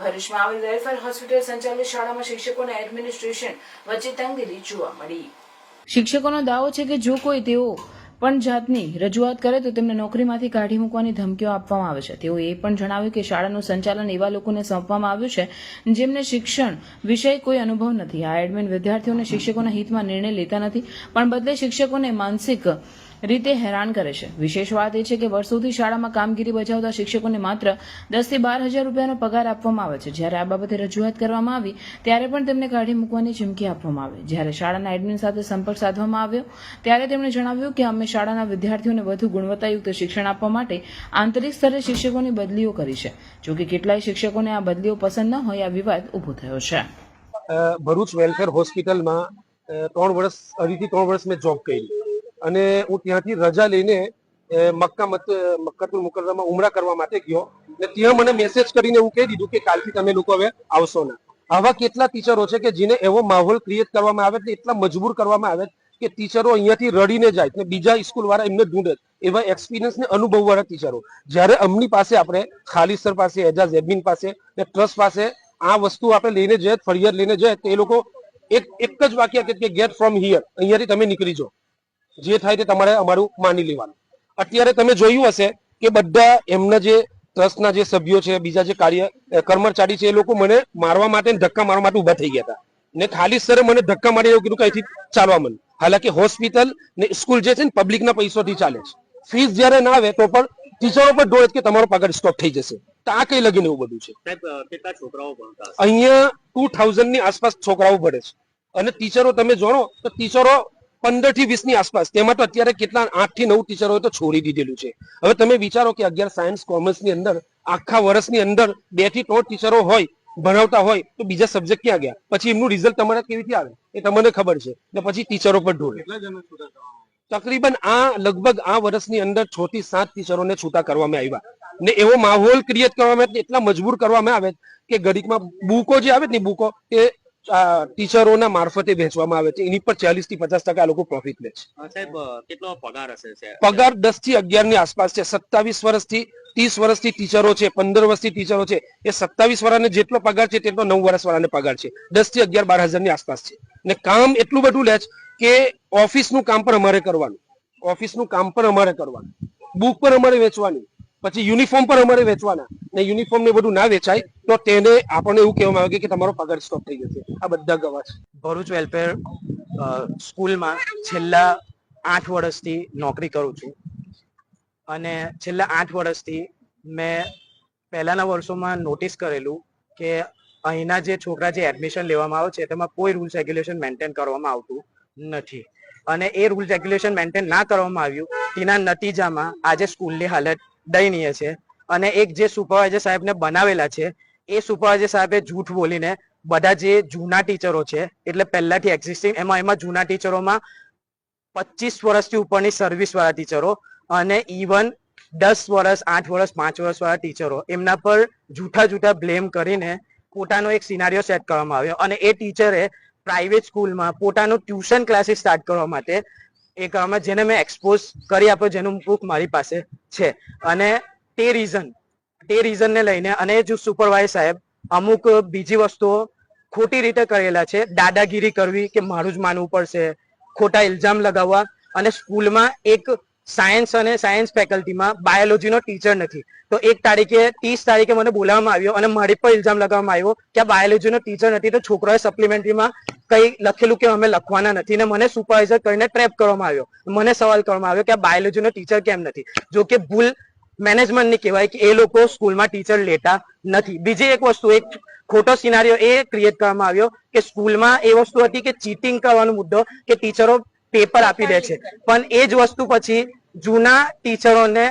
ભરૂચમાં આવેલ welfare hospital સંચાલિત શાળામાં શિક્ષકો અને એડમિનિસ્ટ્રેશન વચ્ચે તંગદિલી જોવા મળી. શિક્ષકોનો દાવો છે કે જો કોઈ તેઓ પણ જાતની રજૂઆત કરે તો તેમને નોકરીમાંથી કાઢી મૂકવાની ધમકીઓ આપવામાં આવે છે. તેઓ એ પણ જણાવ્યું કે શાળાનું સંચાલન એવા લોકોને સોંપવામાં આવ્યું છે જેમને શિક્ષણ વિષય કોઈ અનુભવ નથી. આ એડમિન વિદ્યાર્થીઓને શિક્ષકોના હિતમાં નિર્ણય લેતા નથી, પણ બદલે શિક્ષકોને માનસિક રીતે હેરાન કરે છે. વિશેષ વાત એ છે કે વર્ષોથી શાળામાં કામગીરી બજાવતા શિક્ષકોને માત્ર દસથી બાર હજાર રૂપિયાનો પગાર આપવામાં આવે છે. જ્યારે આ બાબતે રજૂઆત કરવામાં આવી, ત્યારે પણ તેમને કાઢી મૂકવાની ચીમકી આપવામાં આવી. જ્યારે શાળાના એડમિન સાથે સંપર્ક સાધવામાં આવ્યો, ત્યારે તેમણે જણાવ્યું કે અમે શાળાના વિદ્યાર્થીઓને વધુ ગુણવત્તાયુક્ત શિક્ષણ આપવા માટે આંતરિક સ્તરે શિક્ષકોની બદલીઓ કરી છે. જોકે કેટલાય શિક્ષકોને આ બદલીઓ પસંદ ન હોય, આ વિવાદ ઊભો થયો છે. ભરૂચ વેલફેર હોસ્પિટલમાં ત્રણ વર્ષ, અઢીથી ત્રણ વર્ષ મેં જોબ કરી અને હું ત્યાંથી રજા લઈને મક્કા મત મક્કતુલ મુકર્રમમાં ઉમરા કરવા માટે ગયો. ને ત્યાં મને મેસેજ કરીને એવું કહી દીધું કે કાલથી તમે લોકો હવે આવશો ના. આવા કેટલા ટીચરો છે કે જેને એવો માહોલ ક્રિએટ કરવામાં આવે એટલા મજબૂર કરવામાં આવે કે ટીચરો અહીંયાથી રડીને જાય ને બીજા સ્કૂલ વાળા એમને ઢૂંઢે એવા એક્સપિરિયન્સ ને અનુભવ વાળા ટીચરો જ્યારે અમની પાસે આપણે ખાલી સર પાસે, એજાઝ એડમિન પાસે ને ટ્રસ્ટ પાસે આ વસ્તુ આપણે લઈને જઈએ, ફરિયાદ લઈને જઈએ, તો એ લોકો એક એક જ વાક્ય કે ગેટ ફ્રોમ હિયર અહીંયાથી તમે નીકળી જાઓ. જે થાય તે તમારે અમારું માની લેવાનું. અત્યારે તમે જોયું હશે કે બધા એમના જે ટ્રસ્ટના જે સભ્યો છે બીજા જે કાર્ય કર્મચારી છે એ લોકો મને મારવા માટે ધક્કા મારવા માટે ઊભા થઈ ગયા હતા. ને ખાલી સરે મને ધક્કા મારી એવું કીધું કે અહીંથી ચાલવા મને. હાલાકી હોસ્પિટલ ને સ્કૂલ જે છે ને પબ્લિકના પૈસોથી ચાલે છે. ફીસ જ્યારે ના આવે તો પણ ટીચરો પર ડોળે કે તમારો પગાર સ્ટોપ થઈ જશે. તો આ કઈ લગીને એવું બધું છે. કેટલા છોકરાઓ ભણતા અહીંયા ટુ થાઉઝન્ડની આસપાસ છોકરાઓ ભણે છે. અને ટીચરો તમે જોડો તો ટીચરો પંદરથી વીસની આસપાસ. તેમાં તો અત્યારે કેટલા આઠથી નવ ટીચરોએ તો છોડી દીધેલું છે. હવે તમે વિચારો કે અગિયાર સાયન્સ કોમર્સની અંદર આખા વર્ષની અંદર બેથી ત્રણ ટીચરો હોય ભણાવતા હોય તો બીજા સબ્જેક્ટ ક્યાં ગયા? પછી એમનું રિઝલ્ટ તમારે કેવી રીતે આવે? એ તમને ખબર છે. ને પછી ટીચરો પર ઢોળે તકરીબન આ લગભગ આ વર્ષની અંદર છ થી સાત ટીચરોને છૂટા કરવામાં આવ્યા. ને એવો માહોલ ક્રિએટ કરવામાં એટલા મજબૂર કરવામાં આવે કે ઘડીકમાં બુકો જે આવે ને બુકો એ ટીચરોના મારફતે વેચવામાં આવે છે. એની પર ચાલીસથી પચાસ ટકા લોકો પ્રોફિટ લે છે. સાહેબ કેટલો પગાર હશે પગાર દસથી અગિયારની આસપાસ છે. સત્તાવીસ વર્ષથી ત્રીસ વર્ષથી ટીચરો છે પંદર વર્ષથી ટીચરો છે. એ સત્તાવીસ વાળાને જેટલો પગાર છે તેટલો નવ વર્ષ વાળાને પગાર છે. દસથી અગિયાર બાર હજારની આસપાસ છે. ને કામ એટલું બધું લે છે કે ઓફિસનું કામ પણ અમારે કરવાનું. ઓફિસનું કામ પણ અમારે કરવાનું. બુક પણ અમારે વેચવાની. પછી યુનિફોર્મ પણ અમારે વેચવાના. ને યુનિફોર્મ ને બધું ના વેચાય તો તેને આપણને એવું કહેવામાં આવે કે તમારો પગાર સ્ટોપ થઈ જશે. આ બધા ગવા ભરૂચ વેલફેર સ્કૂલમાં છેલ્લા આઠ વર્ષથી નોકરી કરું છું. અને છેલ્લા આઠ વર્ષથી મેં પહેલાના વર્ષોમાં નોટિસ કરેલું કે અહીંના જે છોકરા જે એડમિશન લેવામાં આવે છે, તેમાં કોઈ રૂલ્સ રેગ્યુલેશન મેન્ટેન કરવામાં આવતું નથી. અને એ રૂલ્સ રેગ્યુલેશન મેન્ટેન ના કરવામાં આવ્યું, તેના નતીજામાં આજે સ્કૂલની હાલત દયનીય છે. અને એક જે સુપરવાઇઝર સાહેબને બનાવેલા છે એ સુપરવાઇઝર સાહેબે જૂઠ બોલીને બધા જે જૂના ટીચરો છે, એટલે પહેલાથી એક્ઝિસ્ટિંગ એમાં એમાં જૂના ટીચરોમાં પચીસ વર્ષથી ઉપરની સર્વિસ વાળા ટીચરો અને ઇવન દસ વર્ષ, આઠ વર્ષ, પાંચ વર્ષ વાળા ટીચરો, એમના પર જૂઠા જૂઠા બ્લેમ કરીને પોતાનો એક સિનારીઓ સેટ કરવામાં આવ્યો. અને એ ટીચરે પ્રાઇવેટ સ્કૂલમાં પોતાનું ટ્યુશન ક્લાસીસ સ્ટાર્ટ કરવા માટે એ કરવામાં જેને મેં એક્સપોઝ કરી આપ્યો જેનું બુક મારી પાસે છે. અને તે રીઝન તે રીઝનને લઈને અને જો સુપરવાઇઝ સાહેબ અમુક બીજી વસ્તુઓ ખોટી રીતે કરેલા છે. દાદાગીરી કરવી કે મારું જ માનવું પડશે. ખોટા ઇલ્ઝામ લગાવવા અને સ્કૂલમાં એક સાયન્સ અને સાયન્સ ફેકલ્ટીમાં બાયોલોજીનો ટીચર નથી. તો એક તારીખે, ત્રીસ તારીખે મને બોલાવવામાં આવ્યો અને મારી પર ઇલ્ઝામ લગાવવામાં આવ્યો કે આ બાયોલોજીનો ટીચર નથી તો છોકરાએ સપ્લિમેન્ટરીમાં કઈ લખેલું કે અમે લખવાના નથી ને મને સુપરવાઇઝર કરીને ટ્રેપ કરવામાં આવ્યો. મને સવાલ કરવામાં આવ્યો કે આ બાયોલોજીનો ટીચર કેમ નથી? જો કે ભૂલ મેનેજમેન્ટની કહેવાય કે એ લોકો સ્કૂલમાં ટીચર લેતા નથી. બીજી એક વસ્તુ એક ખોટો સિનારીઓ એ ક્રિએટ કરવામાં આવ્યો કે સ્કૂલમાં એ વસ્તુ હતી કે ચીટિંગ કરવાનો મુદ્દો કે ટીચરો પેપર આપી દે છે. પણ એ જ વસ્તુ પછી જૂના ટીચરોને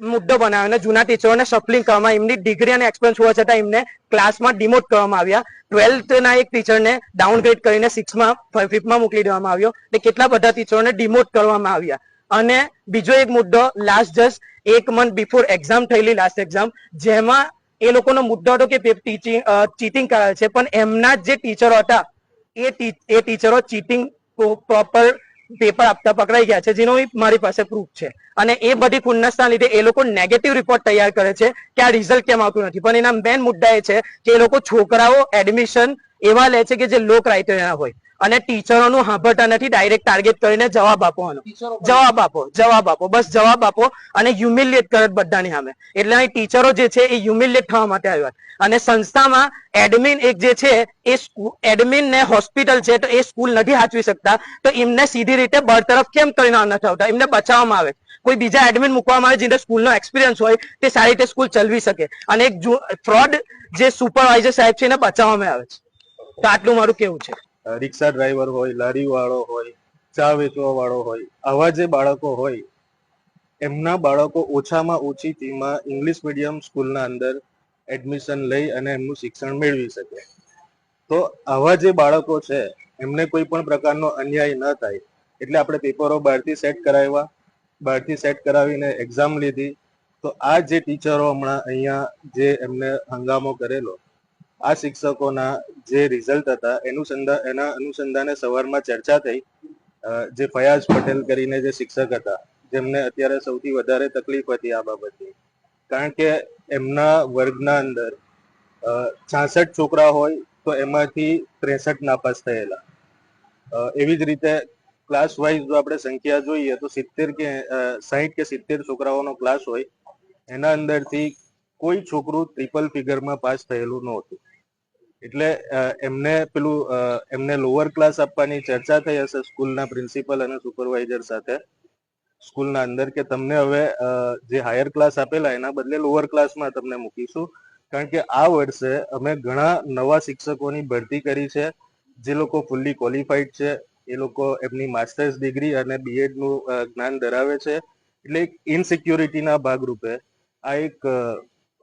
મુદ્દો બનાવ્યો જૂના ટીચરોને સફલિંગ કરવામાં એમની ડિગ્રી અને એક્સપિરિયન્સ હોવા છતાં એમને ક્લાસમાં ડિમોટ કરવામાં આવ્યા. ટ્વેલ્થના એક ટીચરને ડાઉનગ્રેડ કરીને સિક્સમાં ફિફ્થમાં મોકલી દેવામાં આવ્યો. ને કેટલા બધા ટીચરોને ડિમોટ કરવામાં આવ્યા. અને બીજો એક મુદ્દો લાસ્ટ જસ્ટ એક મંથ બિફોર એક્ઝામ થયેલી લાસ્ટ એક્ઝામ જેમાં એ લોકોનો મુદ્દો હતો કે ટીચિંગ ચીટિંગ કરાવે છે. પણ એમના જે ટીચરો હતા, એ એ ટીચરો ચીટિંગ પ્રોપર પેપર આપતા પકડાઈ ગયા છે, જેનો મારી પાસે પ્રૂફ છે. અને એ બધી ખુન્નસના લીધે એ લોકો નેગેટિવ રિપોર્ટ તૈયાર કરે છે કે આ રિઝલ્ટ કેમ આવતું નથી. પણ એના મેન મુદ્દા એ છે કે એ લોકો છોકરાઓ એડમિશન એવા લે છે કે જે લો ક્રાઇટેરિયા હોય. અને ટીચરોનું હાંભળતા નથી ડાયરેક્ટ ટાર્ગેટ કરીને જવાબ આપવાનો જવાબ આપો જવાબ આપો બસ જવાબ આપો અને હ્યુમિલિયેટ કરે બધાની સામે. એટલે અહીં ટીચરો જે છે એ હ્યુમિલિયેટ થવા માટે આવ્યા અને સંસ્થામાં એડમિન એક જે છે એ એડમિન ને હોસ્પિટલ છે તો એ સ્કૂલ નથી હાચવી શકતા. તો એમને સીધી રીતે બરતરફ કેમ કરીને નથી આવતા? એમને બચાવવામાં આવે કોઈ બીજા એડમિન મૂકવામાં આવે જેને સ્કૂલનો એક્સપિરિયન્સ હોય તે સારી રીતે સ્કૂલ ચલવી શકે. અને એક ફ્રોડ જે સુપરવાઇઝર સાહેબ છે એને બચાવવામાં આવે છે. તો આટલું મારું કેવું છે? રિક્ષા ડ્રાઈવર હોય લારી વાળો હોય, ચા વેચવા વાળો હોય, આવા જે બાળકો હોય, એમના બાળકો ઓછામાં ઓછી ફીમાં ઇંગ્લિશ મીડિયમ સ્કૂલના અંદર એડમિશન લઈ અને એમનું શિક્ષણ મેળવી શકે. તો આવા જે બાળકો છે, એમને કોઈ પણ પ્રકારનો અન્યાય ન થાય. એટલે આપણે પેપરો બહારથી સેટ કરાવ્યા, બહારથી સેટ કરાવીને એક્ઝામ લીધી. તો આ જે ટીચરો હમણાં અહીંયા જે એમને હંગામો કરેલો આ શિક્ષકોના જે રિઝલ્ટ હતા, એનું સંદા, એના અનુસંધાને સવારમાં ચર્ચા થઈ. જે ફયાઝ પટેલ કરીને જે શિક્ષક હતા, જેમને અત્યારે સૌથી વધારે તકલીફ હતી આ બાબતની કારણ કે એમના વર્ગના અંદર છાસઠ છોકરા હોય તો એમાંથી ત્રેસઠ નાપાસ થયેલા. એવી જ રીતે ક્લાસ વાઇઝ જો આપણે સંખ્યા જોઈએ તો સિત્તેર કે સાહીઠ કે સિત્તેર છોકરાઓનો ક્લાસ હોય, એના અંદરથી કોઈ છોકરું ટ્રિપલ ફિગરમાં પાસ થયેલું નહોતું. એટલે એમને પેલું એમને લોઅર ક્લાસ આપવાની ચર્ચા થઈ હશે સ્કૂલના પ્રિન્સિપલ અને સુપરવાઇઝર સાથે. સ્કૂલના અંદર કે તમને હવે જે હાયર ક્લાસ આપેલા એના બદલે લોઅર ક્લાસમાં તમને મૂકીશું. કારણ કે આ વર્ષે અમે ઘણા નવા શિક્ષકોની ભરતી કરી છે. જે લોકો ફૂલ્લી ક્વોલિફાઈડ છે, એ લોકો એમની માસ્ટર્સ ડિગ્રી અને બીએડનું જ્ઞાન ધરાવે છે. એટલે એક ઇનસિક્યોરિટીના ભાગરૂપે આ એક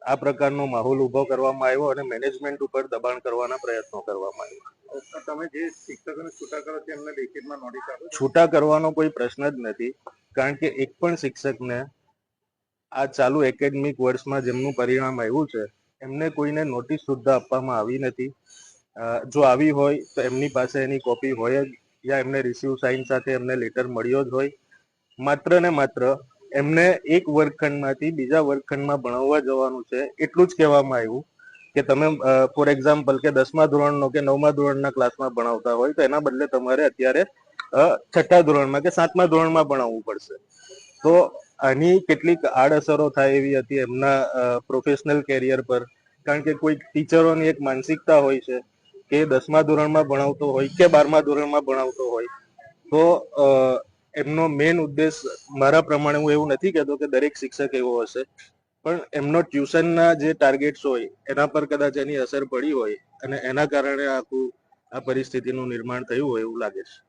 આ પ્રકારનો માહોલ ઊભો કરવામાં આવ્યો અને મેનેજમેન્ટ ઉપર દબાણ કરવાના પ્રયત્નો કરવામાં આવ્યા. તમે જે શિક્ષકોને છૂટા કરો છો એમને લેખિતમાં નોટિસ આપો છૂટા કરવાનો કોઈ પ્રશ્ન જ નથી કારણ કે એક પણ શિક્ષકને આ ચાલુ એકેડમિક વર્ષમાં જેમનું પરિણામ આવ્યું છે એમને કોઈને નોટિસ સુદ્ધા આપવામાં આવી નથી. જો આવી હોય તો એમની પાસે એની કોપી હોય જ યા એમને રિસીવ સાઇન સાથે એમને લેટર મળ્યો જ હોય. માત્ર ને માત્ર એમને એક વર્ગખંડમાંથી બીજા વર્ગખંડમાં ભણાવવા જવાનું છે, એટલું જ કહેવામાં આવ્યું કે તમે ફોર એક્ઝામ્પલ કે દસમા ધોરણનો કે નવમા ધોરણના ક્લાસમાં ભણાવતા હોય, તો એના બદલે તમારે અત્યારે છઠ્ઠા ધોરણમાં કે સાતમા ધોરણમાં ભણાવવું પડશે. તો આની કેટલીક આડઅસરો થાય એવી હતી એમના પ્રોફેશનલ કેરિયર પર. કારણ કે કોઈ ટીચરોની એક માનસિકતા હોય છે કે દસમા ધોરણમાં ભણાવતો હોય કે બારમા ધોરણમાં ભણાવતો હોય. તો એમનો મેઇન ઉદ્દેશ મારા પ્રમાણે હું એવું નથી કહેતો કે દરેક શિક્ષક એવો હશે. પણ એમનો ટ્યુશનના જે ટાર્ગેટ્સ હોય, એના પર કદાચ એની અસર પડી હોય અને એના કારણે આખું આ પરિસ્થિતિનું નિર્માણ થયું હોય એવું લાગે છે.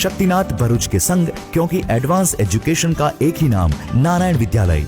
शक्तिनाथ भरूच के संग क्योंकि एडवांस एजुकेशन का एक ही नाम नारायण विद्यालय